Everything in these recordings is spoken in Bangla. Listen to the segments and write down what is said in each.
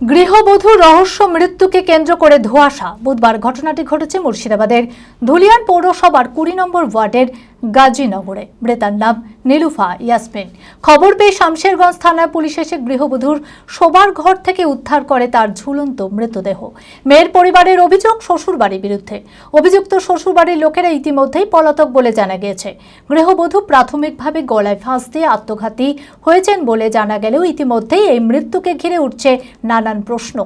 গৃহবধূ রহস্য মৃত্যুকে কেন্দ্র করে ধোয়াশা। বুধবার ঘটনাটি ঘটেছে মুর্শিদাবাদের ধুলিয়ান পৌরসভার কুড়ি নম্বর ওয়ার্ডের গাজীনগরে। মৃতার নাম নীলুফা ইয়াসমিন। খবর পেয়ে শামশেরগঞ্জ থানার পুলিশ এসে গৃহবধূর শোবার ঘর থেকে উদ্ধার করে তার ঝুলন্ত মৃতদেহ। মেয়ের পরিবারের অভিযোগ শ্বশুরবাড়ির বিরুদ্ধে। অভিযুক্ত শ্বশুরবাড়ির লোকেরা ইতিমধ্যেই পলাতক বলে জানা গিয়েছে। গৃহবধূ প্রাথমিকভাবে গলায় ফাঁস দিয়ে আত্মঘাতী হয়েছেন বলে জানা গেলেও ইতিমধ্যেই এই মৃত্যুকে ঘিরে উঠছে নানান প্রশ্ন।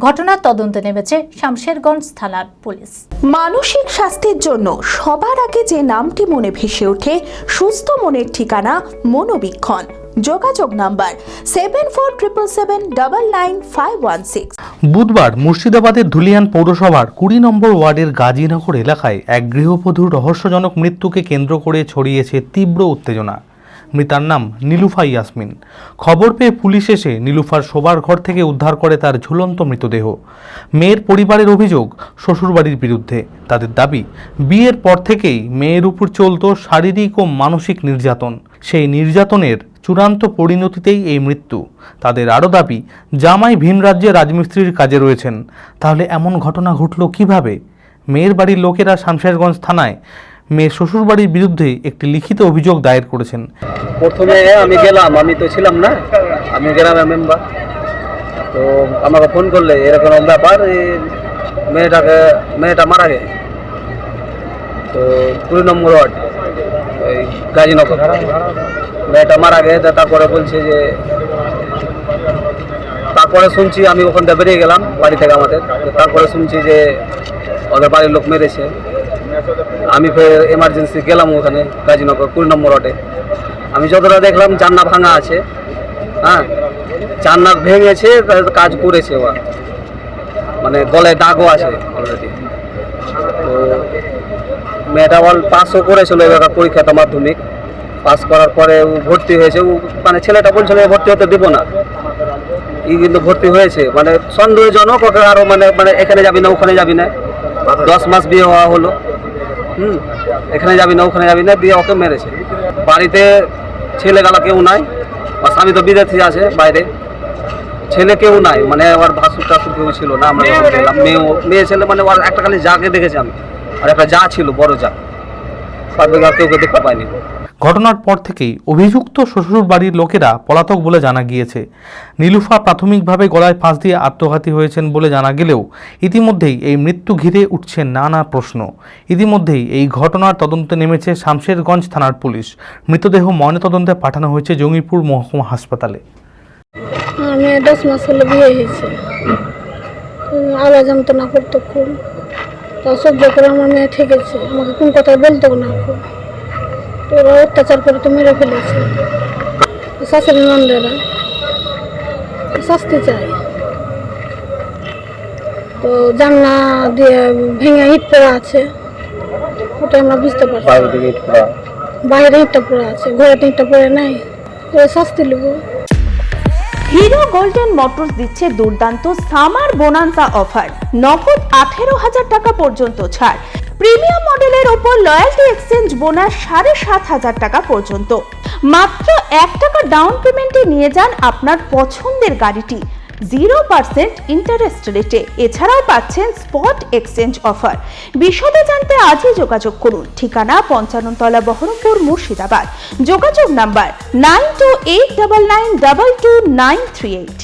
ঘটনার তদন্তে নেমেছে শামশেরগঞ্জ থানার পুলিশ। মানসিক স্বাস্থ্যের জন্য সবার আগে যে নামটি মনে ভেসে ওঠে সুস্থ মনের ঠিকানা মনোবীক্ষণ। যোগাযোগ number seven four triple seven double nine five one six বুধবার মুর্শিদাবাদের ধুলিয়ান পৌরসভার কুড়ি নম্বর ওয়ার্ডের গাজীনগর এলাকায় এক গৃহবধূর রহস্যজনক মৃত্যুকে কেন্দ্র করে ছড়িয়েছে তীব্র উত্তেজনা। মৃতার নাম নীলুফা ইয়াসমিন। খবর পেয়ে পুলিশ এসে নীলুফার শোবার ঘর থেকে উদ্ধার করে তার ঝুলন্ত মৃতদেহ। মেয়ের পরিবারের অভিযোগ শ্বশুরবাড়ির বিরুদ্ধে। তাদের দাবি, বিয়ের পর থেকেই মেয়ের উপর চলত শারীরিক ও মানসিক নির্যাতন। সেই নির্যাতনের চূড়ান্ত পরিণতিতেই এই মৃত্যু। তাদের আরও দাবি, জামাই ভিন রাজ্যে রাজমিস্ত্রির কাজে রয়েছেন। তাহলে এমন ঘটনা ঘটল কীভাবে? মেয়ের বাড়ির লোকেরা শামশেরগঞ্জ থানায় মেয়ের শ্বশুরবাড়ির বিরুদ্ধে একটি লিখিত অভিযোগ দায়ের করেছেন। প্রথমে আমি গেলাম, আমি তো ছিলাম না, আমি গ্রামের মেম্বার। তো আমাকে ফোন করলে এরকম ব্যাপার মেয়েটাকে, মেয়েটা মারা গেছে। তো কুড়ি নম্বর ওয়ার্ড, ওই গাজীনগর। মেয়েটা মারা গেছে, তারপরে বলছে যে, তারপরে শুনছি আমি ওখানটা বেরিয়ে গেলাম, বাড়ি থেকে আমাদের। তারপরে শুনছি যে, ওদের বাড়ির লোক মেরেছে। আমি ফের এমার্জেন্সি গেলাম ওখানে, গাজীনগর, কুড়ি নম্বর ওয়ার্ডে আমি যতটা দেখলাম জান্না ভাঙা আছে। হ্যাঁ? জান্নাত ভেঙেছে কাজ করেছে ওরা। মানে গলায় দাগও আছে অলরেডি তো মেয়েটা অল পাসও করেছিল এবার পরীক্ষাটা মাধ্যমিক। পাস করার পরে ও ভর্তি হয়েছে। ও মানে ছেলেটা বলছিল ভর্তি হতে দেবো না। ই কিন্তু ভর্তি হয়েছে। মানে সন্দেহজনক ওকে আরও মানে মানে এখানে যাবি না, ওখানে যাবি না। দশ মাস বিয়ে হওয়া হলো। হুম এখানে যাবি না ওখানে যাবি না দিয়ে ওকে মেরেছে। বাড়িতে ছেলেগালা কেউ নাই। আর স্বামী তো বিদেশি আছে বাইরে। ছেলে কেউ নাই মানে ওর ভাসুর টাসুর কেউ ছিল না আমরা যখন গেলাম। মেয়ে মেয়ে ছেলে মানে ওর একটা খালি যাকে দেখেছি আমি। আর একটা যা ছিল বড় যা। সব কেউ কেউ দেখতে পাইনি। ঘটনার পর থেকেই অভিযুক্ত শ্বশুর বাড়ির লোকেরা পলাতক বলে জানা গিয়েছে। নীলুফা প্রাথমিকভাবে গলায় ফাঁস দিয়ে আত্মঘাতী হয়েছেন বলে জানা গেলেও ইতিমধ্যেই এই মৃত্যু ঘিরে উঠছে নানা প্রশ্ন। ইতিমধ্যেই এই ঘটনার তদন্তে নেমেছে শামশেরগঞ্জ থানার পুলিশ। মৃতদেহ ময়নাতদন্তে পাঠানো হয়েছে জঙ্গিপুর মহকুমা হাসপাতালে। আলা যন্ত্রণা করতো খুব। তা সহ্য করে আমার মেয়ে থেকেছে আমাকে কোন কথা বলতো না খুব। তো ওরা অত্যাচার করে তো মেরে ফেলেছে। শাশুড়ি নন্দেরা শাস্তি চাই তো জানলা দিয়ে ভেঙে ইট পড়া আছে। ওটা আমরা বুঝতে পারছি। বাইরে ইটটা পড়ে আছে ঘরে ইটটা পড়ে নাই। তো শাস্তি নেব হিরো গোল্ডেন মোটরস দিচ্ছে দুর্দান্ত সামার বোনান্সা অফার। নগদ আঠেরো হাজার টাকা পর্যন্ত ছাড়। প্রিমিয়াম মডেলের ওপর লয়্যালটি এক্সচেঞ্জ বোনাস সাড়ে সাত হাজার টাকা পর্যন্ত। মাত্র এক টাকা ডাউন পেমেন্টে নিয়ে যান আপনার পছন্দের গাড়িটি। জিরো পার্সেন্ট ইন্টারেস্ট রেটে এছাড়াও পাচ্ছেন স্পট এক্সচেঞ্জ অফার বিশদে জানতে আজই যোগাযোগ করুন। ঠিকানা পঞ্চান্নতলা বহরমপুর মুর্শিদাবাদ। যোগাযোগ number nine two eight double nine double two nine three eight